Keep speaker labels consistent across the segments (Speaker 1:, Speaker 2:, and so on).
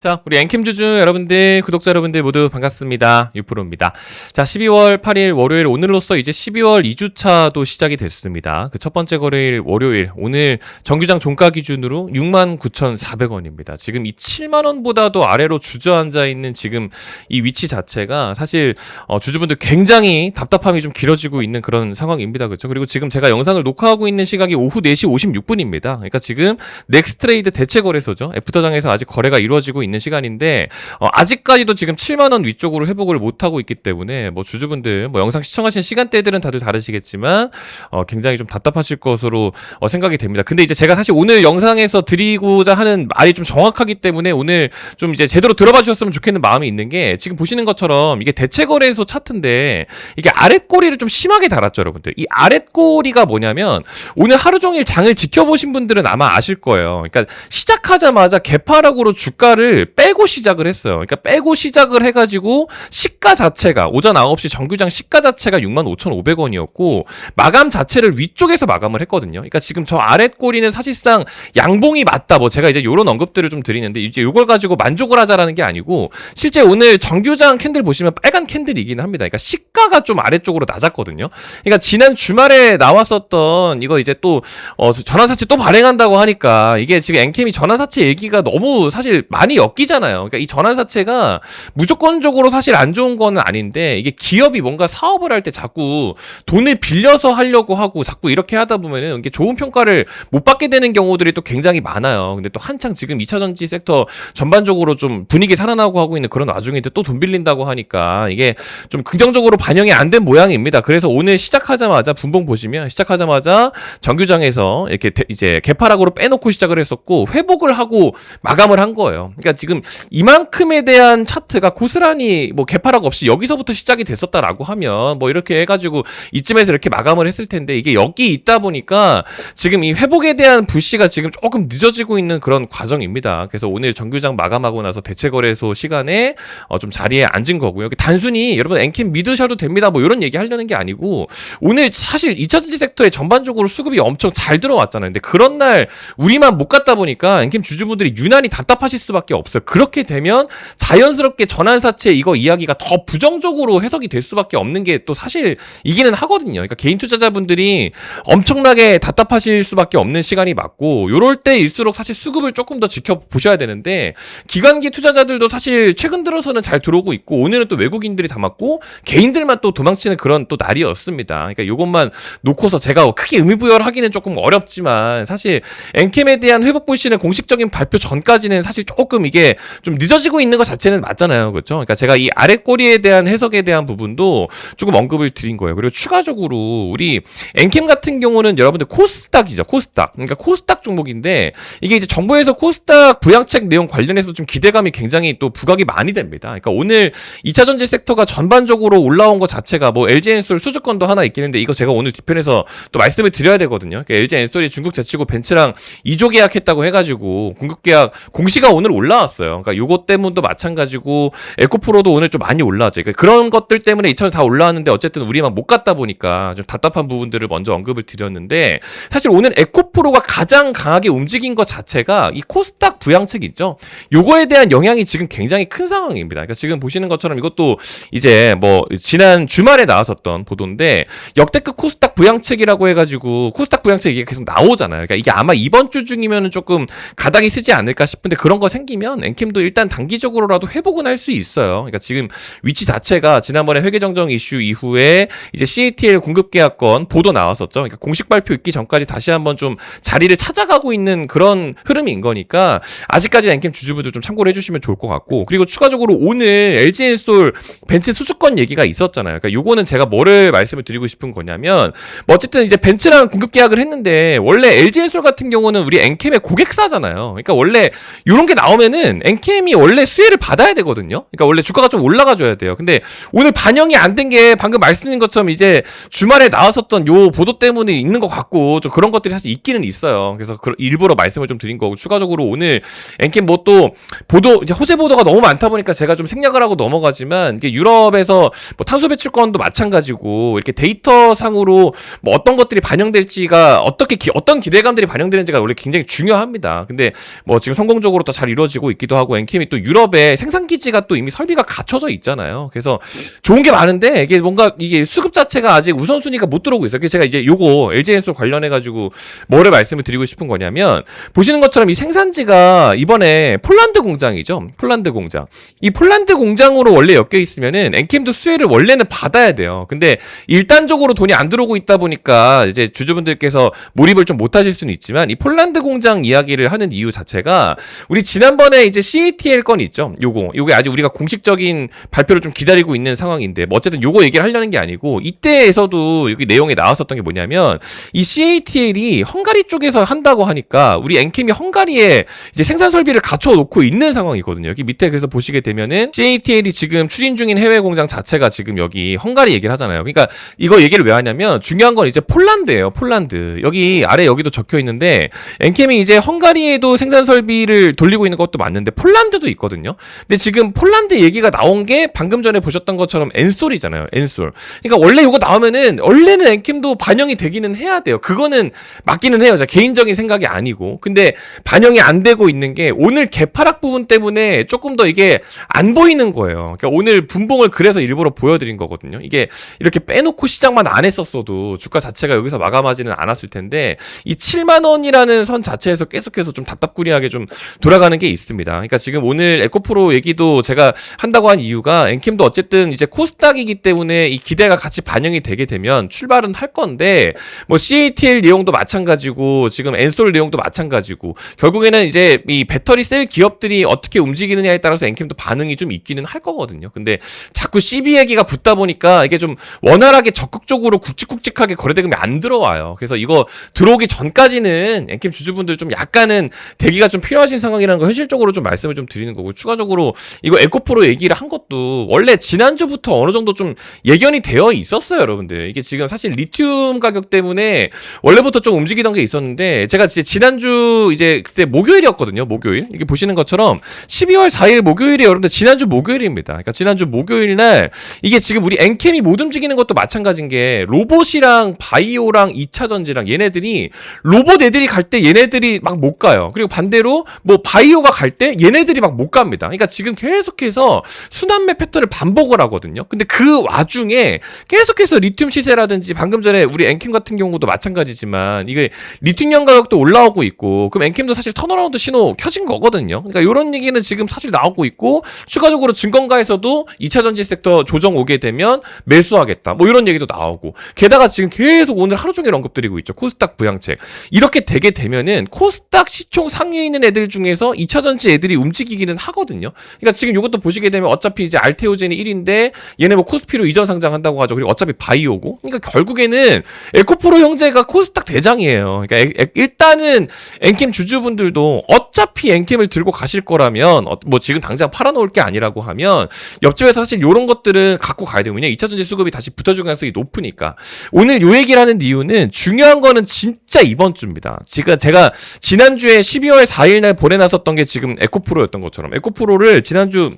Speaker 1: 자, 우리 앵캠 주주 여러분들, 구독자 여러분들 모두 반갑습니다. 유프로입니다. 자, 12월 8일 월요일 오늘로써 이제 12월 2주차도 시작이 됐습니다. 그 첫 번째 거래일 월요일 오늘 정규장 종가 기준으로 69,400원입니다. 지금 이 7만 원보다도 아래로 주저앉아 있는 지금 이 위치 자체가 사실 어, 주주분들 굉장히 답답함이 좀 길어지고 있는 그런 상황입니다. 그렇죠? 그리고 지금 제가 영상을 녹화하고 있는 시각이 오후 4시 56분입니다. 그러니까 지금 넥스트레이드 대체 거래소죠. 애프터장에서 아직 거래가 이루어지고 있는 시간인데 어, 아직까지도 지금 7만 원 위쪽으로 회복을 못 하고 있기 때문에 뭐 주주분들 뭐 영상 시청하신 시간대들은 다들 다르시겠지만 어, 굉장히 좀 답답하실 것으로 어, 생각이 됩니다. 근데 이제 제가 사실 오늘 영상에서 드리고자 하는 말이 좀 정확하기 때문에 오늘 좀 이제 제대로 들어봐 주셨으면 좋겠는 마음이 있는 게 지금 보시는 것처럼 이게 대체 거래소 차트인데 이게 아랫꼬리를 좀 심하게 달았죠, 여러분들. 이 아랫꼬리가 뭐냐면 오늘 하루 종일 장을 지켜보신 분들은 아마 아실 거예요. 그러니까 시작하자마자 개파락으로 주가를 빼고 시작을 했어요. 그러니까 빼고 시작을 해가지고 시가 자체가 오전 9시 정규장 시가 자체가 65,500원이었고 마감 자체를 위쪽에서 마감을 했거든요. 그러니까 지금 저 아랫꼬리는 사실상 양봉이 맞다. 뭐 제가 이제 요런 언급들을 좀 드리는데 이제 요걸 가지고 만족을 하자라는 게 아니고 실제 오늘 정규장 캔들 보시면 빨간 캔들이긴 합니다. 그러니까 시가가 좀 아래쪽으로 낮았거든요. 그러니까 지난 주말에 나왔었던 이거 이제 또 어, 전환사채 또 발행한다고 하니까 이게 지금 엔캠이 전환사채 얘기가 너무 사실 많이 엮이잖아요. 그러니까 이 전환 사채가 무조건적으로 사실 안 좋은 거는 아닌데 이게 기업이 뭔가 사업을 할 때 자꾸 돈을 빌려서 하려고 하고 자꾸 이렇게 하다 보면은 이게 좋은 평가를 못 받게 되는 경우들이 또 굉장히 많아요. 근데 또 한창 지금 2차 전지 섹터 전반적으로 좀 분위기 살아나고 하고 있는 그런 와중인데 또 돈 빌린다고 하니까 이게 좀 긍정적으로 반영이 안 된 모양입니다. 그래서 오늘 시작하자마자 분봉 보시면 시작하자마자 정규장에서 이렇게 대- 이제 개파락으로 빼놓고 시작을 했었고 회복을 하고 마감을 한 거예요. 그러니까 지금 이만큼에 대한 차트가 고스란히 뭐 개파락 없이 여기서부터 시작이 됐었다라고 하면 뭐 이렇게 해가지고 이쯤에서 이렇게 마감을 했을 텐데 이게 여기 있다 보니까 지금 이 회복에 대한 불씨가 지금 조금 늦어지고 있는 그런 과정입니다. 그래서 오늘 정규장 마감하고 나서 대체거래소 시간에 어 좀 자리에 앉은 거고요. 단순히 여러분 엔캠 믿으셔도 됩니다. 뭐 이런 얘기 하려는 게 아니고 오늘 사실 2차전지 섹터에 전반적으로 수급이 엄청 잘 들어왔잖아요. 근데 그런 날 우리만 못 갔다 보니까 엔캠 주주분들이 유난히 답답하실 수밖에 없어요. 그렇게 되면 자연스럽게 전환사채 이거 이야기가 더 부정적으로 해석이 될 수밖에 없는 게 또 사실 이기는 하거든요. 그러니까 개인 투자자분들이 엄청나게 답답하실 수밖에 없는 시간이 맞고 요럴 때일수록 사실 수급을 조금 더 지켜보셔야 되는데 기관기 투자자들도 사실 최근 들어서는 잘 들어오고 있고 오늘은 또 외국인들이 담았고 개인들만 또 도망치는 그런 또 날이었습니다. 그러니까 요것만 놓고서 제가 크게 의미 부여를 하기는 조금 어렵지만 사실 엔캠에 대한 회복 불씨는 공식적인 발표 전까지는 사실 조금 이게 좀 늦어지고 있는 것 자체는 맞잖아요. 그렇죠? 그러니까 제가 이 아랫꼬리에 대한 해석에 대한 부분도 조금 언급을 드린 거예요. 그리고 추가적으로 우리 엔캠 같은 경우는 여러분들 코스닥이죠. 코스닥. 그러니까 코스닥 종목인데 이게 이제 정부에서 코스닥 부양책 내용 관련해서 좀 기대감이 굉장히 또 부각이 많이 됩니다. 그러니까 오늘 2차 전지 섹터가 전반적으로 올라온 것 자체가 뭐 LG엔솔 수주권도 하나 있긴 한데 이거 제가 오늘 뒤편에서 또 말씀을 드려야 되거든요. 그러니까 LG엔솔이 중국 제치고 벤츠랑 2조 계약했다고 해가지고 공급 계약 공시가 오늘 올라왔어요. 그러니까 요것 때문도 마찬가지고 에코프로도 오늘 좀 많이 올라왔죠. 그러니까 그런 것들 때문에 2천 다 올라왔는데 어쨌든 우리만 못 갔다 보니까 좀 답답한 부분들을 먼저 언급을 드렸는데 사실 오늘 에코프로가 가장 강하게 움직인 것 자체가 이 코스닥 부양책 있죠. 요거에 대한 영향이 지금 굉장히 큰 상황입니다. 그러니까 지금 보시는 것처럼 이것도 이제 뭐 지난 주말에 나왔었던 보도인데 역대급 코스닥 부양책이라고 해가지고 코스닥 부양책 이게 계속 나오잖아요. 그러니까 이게 아마 이번 주 중이면은 조금 가닥이 쓰지 않을까 싶은데 그런 거 생기면 엔캠도 일단 단기적으로라도 회복은 할 수 있어요. 그러니까 지금 위치 자체가 지난번에 회계정정 이슈 이후에 이제 CATL 공급 계약권 보도 나왔었죠. 그러니까 공식 발표 있기 전까지 다시 한번 좀 자리를 찾아가고 있는 그런 흐름인 거니까 아직까지 엔캠 주주분들 좀 참고를 해주시면 좋을 것 같고 그리고 추가적으로 오늘 LG엔솔 벤츠 수주권 얘기가 있었잖아요. 그러니까 요거는 제가 뭐를 말씀을 드리고 싶은 거냐면 뭐 어쨌든 이제 벤츠랑 공급 계약을 했는데 원래 LG엔솔 같은 경우는 우리 엔캠의 고객사잖아요. 그러니까 원래 요런 게 나오면은 엔캠이 원래 수혜를 받아야 되거든요. 그러니까 원래 주가가 좀 올라가 줘야 돼요. 근데 오늘 반영이 안 된 게 방금 말씀드린 것처럼 이제 주말에 나왔었던 요 보도 때문에 있는 것 같고 좀 그런 것들이 사실 있기는 있어요. 그래서 그 일부러 말씀을 좀 드린 거고 추가적으로 오늘 엔캠 뭐또 보도 이제 호재 보도가 너무 많다 보니까 제가 좀 생략을 하고 넘어가지만 이게 유럽에서 뭐 탄소 배출권도 마찬가지고 이렇게 데이터 상으로 뭐 어떤 것들이 반영될지가 어떻게 기- 어떤 기대감들이 반영되는지가 원래 굉장히 중요합니다. 근데 뭐 지금 성공적으로 또잘 이루어지고 되고 있기도 하고 엔캠이 또 유럽에 생산 기지가 또 이미 설비가 갖춰져 있잖아요. 그래서 좋은 게 많은데 이게 뭔가 이게 수급 자체가 아직 우선순위가 못 들어오고 있어요. 그래서 제가 이제 요거 LG엔솔 관련해 가지고 뭐를 말씀을 드리고 싶은 거냐면 보시는 것처럼 이 생산지가 이번에 폴란드 공장이죠. 폴란드 공장. 이 폴란드 공장으로 원래 엮여 있으면은 엔캠도 수혜를 원래는 받아야 돼요. 근데 일단적으로 돈이 안 들어오고 있다 보니까 이제 주주분들께서 몰입을 좀 못 하실 수는 있지만 이 폴란드 공장 이야기를 하는 이유 자체가 우리 지난번에 이제 CATL 건 있죠. 요거 요게 아직 우리가 공식적인 발표를 좀 기다리고 있는 상황인데 뭐 어쨌든 요거 얘기를 하려는 게 아니고 이때에서도 여기 내용에 나왔었던 게 뭐냐면 이 CATL이 헝가리 쪽에서 한다고 하니까 우리 엔캠이 헝가리에 이제 생산 설비를 갖춰 놓고 있는 상황이거든요. 여기 밑에 그래서 보시게 되면은 CATL이 지금 추진 중인 해외 공장 자체가 지금 여기 헝가리 얘기를 하잖아요. 그러니까 이거 얘기를 왜 하냐면 중요한 건 이제 폴란드예요. 폴란드. 여기 아래 여기도 적혀 있는데 엔캠이 이제 헝가리에도 생산 설비를 돌리고 있는 것도 맞는데 폴란드도 있거든요. 근데 지금 폴란드 얘기가 나온 게 방금 전에 보셨던 것처럼 엔솔이잖아요. 엔솔. 그러니까 원래 이거 나오면은 원래는 엔캠도 반영이 되기는 해야 돼요. 그거는 맞기는 해요. 자, 개인적인 생각이 아니고. 근데 반영이 안 되고 있는 게 오늘 개파락 부분 때문에 조금 더 이게 안 보이는 거예요. 그러니까 오늘 분봉을 그래서 일부러 보여드린 거거든요. 이게 이렇게 빼놓고 시작만 안 했었어도 주가 자체가 여기서 마감하지는 않았을 텐데 이 7만 원이라는 선 자체에서 계속해서 좀 답답구리하게 좀 돌아가는 게 있습니다. 그러니까 지금 오늘 에코프로 얘기도 제가 한다고 한 이유가 엔캠도 어쨌든 이제 코스닥이기 때문에 이 기대가 같이 반영이 되게 되면 출발은 할 건데 뭐 CATL 내용도 마찬가지고 지금 엔솔 내용도 마찬가지고 결국에는 이제 이 배터리 셀 기업들이 어떻게 움직이느냐에 따라서 엔캠도 반응이 좀 있기는 할 거거든요. 근데 자꾸 CB 얘기가 붙다 보니까 이게 좀 원활하게 적극적으로 굵직굵직하게 거래대금이 안 들어와요. 그래서 이거 들어오기 전까지는 엔캠 주주분들 좀 약간은 대기가 좀 필요하신 상황이라는 거 현실적으로 좀 말씀을 좀 드리는 거고 추가적으로 이거 에코프로 얘기를 한 것도 원래 지난주부터 어느 정도 좀 예견이 되어 있었어요, 여러분들. 이게 지금 사실 리튬 가격 때문에 원래부터 좀 움직이던 게 있었는데 제가 이제 지난주 이제 그때 목요일이었거든요, 목요일. 이게 보시는 것처럼 12월 4일 목요일이 여러분들 지난주 목요일입니다. 그러니까 지난주 목요일 날 이게 지금 우리 엔캠이 못 움직이는 것도 마찬가지인 게 로봇이랑 바이오랑 2차 전지랑 얘네들이 로봇 애들이 갈 때 얘네들이 막 못 가요. 그리고 반대로 뭐 바이오가 갈때 얘네들이 막 못 갑니다. 그러니까 지금 계속해서 순환매 패턴을 반복을 하거든요. 근데 그 와중에 계속해서 리튬 시세라든지 방금 전에 우리 엔캠 같은 경우도 마찬가지지만 이게 리튬연 가격도 올라오고 있고 그럼 엔캠도 사실 턴어라운드 신호 켜진 거거든요. 그러니까 이런 얘기는 지금 사실 나오고 있고 추가적으로 증권가에서도 2차 전지 섹터 조정 오게 되면 매수하겠다. 뭐 이런 얘기도 나오고 게다가 지금 계속 오늘 하루 종일 언급드리고 있죠. 코스닥 부양책. 이렇게 되게 되면은 코스닥 시총 상위에 있는 애들 중에서 2차 전지 애들이 움직이기는 하거든요. 그러니까 지금 이것도 보시게 되면 어차피 이제 알테오젠이 1인데 얘네 뭐 코스피로 이전 상장한다고 하죠. 그리고 어차피 바이오고. 그러니까 결국에는 에코프로 형제가 코스닥 대장이에요. 그러니까 에- 에- 일단은 엔캠 주주분들도 어 차피 엔캠을 들고 가실 거라면 어, 뭐 지금 당장 팔아놓을 게 아니라고 하면 옆집에서 사실 이런 것들은 갖고 가야 왜냐 2차 전지 수급이 다시 붙어줄 가능성이 높으니까 오늘 요 얘기를 하는 이유는 중요한 거는 진짜 이번 주입니다. 지금 제가 지난주에 12월 4일 날 보내놨었던 게 지금 에코프로였던 것처럼 에코프로를 지난주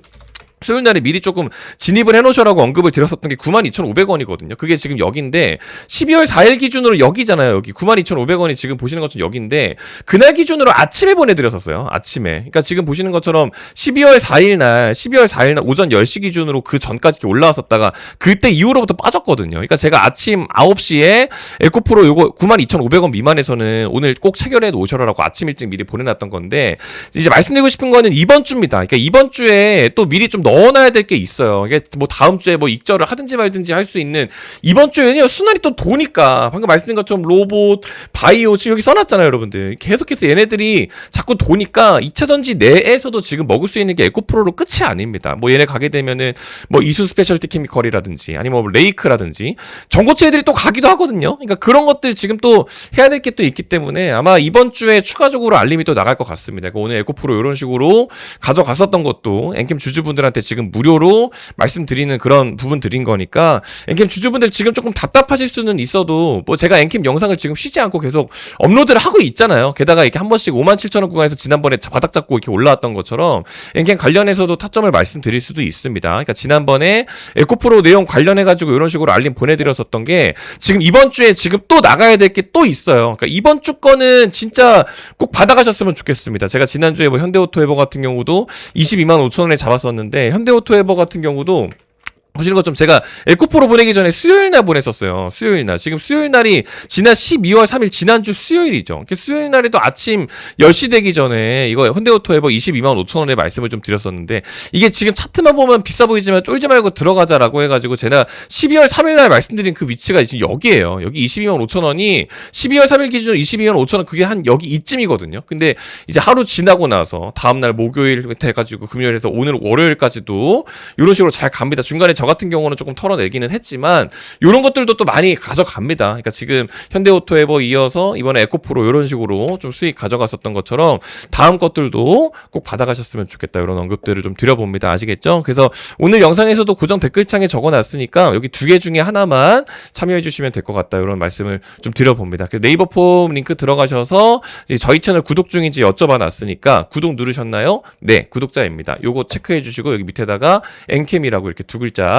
Speaker 1: 수요일 날에 미리 조금 진입을 해놓으셔라고 언급을 드렸었던 게 92,500원이거든요. 그게 지금 여기인데 12월 4일 기준으로 여기잖아요. 여기 92,500원이 지금 보시는 것처럼 여기인데 그날 기준으로 아침에 보내드렸었어요. 아침에. 그러니까 지금 보시는 것처럼 12월 4일 날 12월 4일 날 오전 10시 기준으로 그 전까지 올라왔었다가 그때 이후로부터 빠졌거든요. 그러니까 제가 아침 9시에 에코프로 요거 92,500원 미만에서는 오늘 꼭 체결해 놓으셔라라고 아침 일찍 미리 보내놨던 건데 이제 말씀드리고 싶은 거는 이번 주입니다. 그러니까 이번 주에 또 미리 좀 넣어놔야 될 게 있어요. 이게 뭐 다음 주에 뭐 익절을 하든지 말든지 할 수 있는 이번 주에는요 순환이 또 도니까 방금 말씀드린 것처럼 로봇, 바이오 지금 여기 써놨잖아요, 여러분들. 계속해서 얘네들이 자꾸 도니까 2차 전지 내에서도 지금 먹을 수 있는 게 에코프로로 끝이 아닙니다. 뭐 얘네 가게 되면은 뭐 이수 스페셜티 케미컬이라든지 아니면 뭐 레이크라든지 전고체 애들이 또 가기도 하거든요. 그러니까 그런 것들 지금 또 해야 될 게 또 있기 때문에 아마 이번 주에 추가적으로 알림이 또 나갈 것 같습니다. 그러니까 오늘 에코프로 이런 식으로 가져갔었던 것도 엔캠 주주분들한테 여러분들한테 지금 무료로 말씀드리는 그런 부분들인 거니까 엔캠 주주분들 지금 조금 답답하실 수는 있어도 뭐 제가 엔캠 영상을 지금 쉬지 않고 계속 업로드를 하고 있잖아요. 게다가 이렇게 한 번씩 5만 7천 원 구간에서 지난번에 바닥 잡고 이렇게 올라왔던 것처럼 엔캠 관련해서도 타점을 말씀드릴 수도 있습니다. 그러니까 지난번에 에코프로 내용 관련해 가지고 이런 식으로 알림 보내드렸었던 게 지금 이번 주에 지금 또 나가야 될 게 또 있어요. 그러니까 이번 주 거는 진짜 꼭 받아가셨으면 좋겠습니다. 제가 지난주에 뭐 현대오토에버 같은 경우도 22만 5천 원에 잡았었는데 현대오토에버 같은 경우도 보시는 것좀 제가 에코프로 보내기 전에 수요일 날 보냈었어요. 수요일 날. 지금 수요일 날이 지난 12월 3일 지난주 수요일이죠. 수요일 날에도 아침 10시 되기 전에 이거 현대오토 에버 22만 5천 원의 말씀을 좀 드렸었는데 이게 지금 차트만 보면 비싸 보이지만 쫄지 말고 들어가자라고 해가지고 제가 12월 3일 날 말씀드린 그 위치가 지금 여기에요. 여기 22만 5천 원이 12월 3일 기준으로 22만 5천 원 그게 한 여기 이쯤이거든요. 근데 이제 하루 지나고 나서 다음날 목요일 해가지고 금요일에서 오늘 월요일까지도 이런 식으로 잘 갑니다. 중간에 저 같은 경우는 조금 털어내기는 했지만 이런 것들도 또 많이 가져갑니다. 그러니까 지금 현대오토에버 이어서 이번에 에코프로 이런 식으로 좀 수익 가져갔었던 것처럼 다음 것들도 꼭 받아가셨으면 좋겠다 이런 언급들을 좀 드려봅니다. 아시겠죠? 그래서 오늘 영상에서도 고정 댓글창에 적어놨으니까 여기 두 개 중에 하나만 참여해 주시면 될 것 같다 이런 말씀을 좀 드려봅니다. 그 네이버 폼 링크 들어가셔서 저희 채널 구독 중인지 여쭤봐놨으니까 구독 누르셨나요? 네, 구독자입니다. 요거 체크해 주시고 여기 밑에다가 엔캠이라고 이렇게 두 글자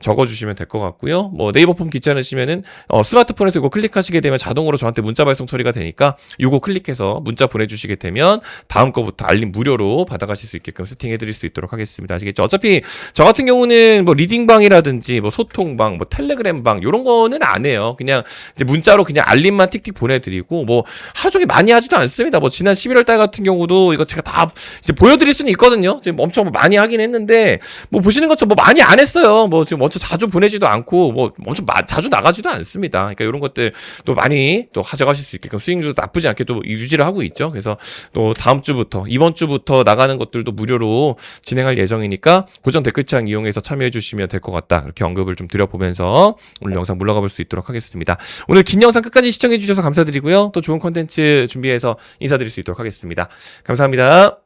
Speaker 1: 적어주시면 될 것 같고요. 뭐 네이버 폼 귀찮으시면은 어, 스마트폰에서 이거 클릭하시게 되면 자동으로 저한테 문자 발송 처리가 되니까 이거 클릭해서 문자 보내주시게 되면 다음 거부터 알림 무료로 받아가실 수 있게끔 세팅해드릴 수 있도록 하겠습니다. 아시겠죠? 어차피 저 같은 경우는 뭐 리딩방이라든지 뭐 소통방, 뭐 텔레그램방 이런 거는 안 해요. 그냥 이제 문자로 그냥 알림만 틱틱 보내드리고 뭐 하루 종일 많이 하지도 않습니다. 뭐 지난 11월 달 같은 경우도 이거 제가 다 이제 보여드릴 수는 있거든요. 지금 엄청 많이 하긴 했는데 뭐 보시는 것처럼 뭐 많이 안 했어요. 뭐 지금 엄청 자주 보내지도 않고 뭐 엄청 마, 자주 나가지도 않습니다. 그러니까 이런 것들 또 많이 또 가져가실 수 있게끔 수익률도 나쁘지 않게 또 유지를 하고 있죠. 그래서 또 다음 주부터 이번 주부터 나가는 것들도 무료로 진행할 예정이니까 고정 댓글창 이용해서 참여해 주시면 될 것 같다. 이렇게 언급을 좀 드려보면서 오늘 영상 물러가 볼 수 있도록 하겠습니다. 오늘 긴 영상 끝까지 시청해 주셔서 감사드리고요. 또 좋은 콘텐츠 준비해서 인사드릴 수 있도록 하겠습니다. 감사합니다.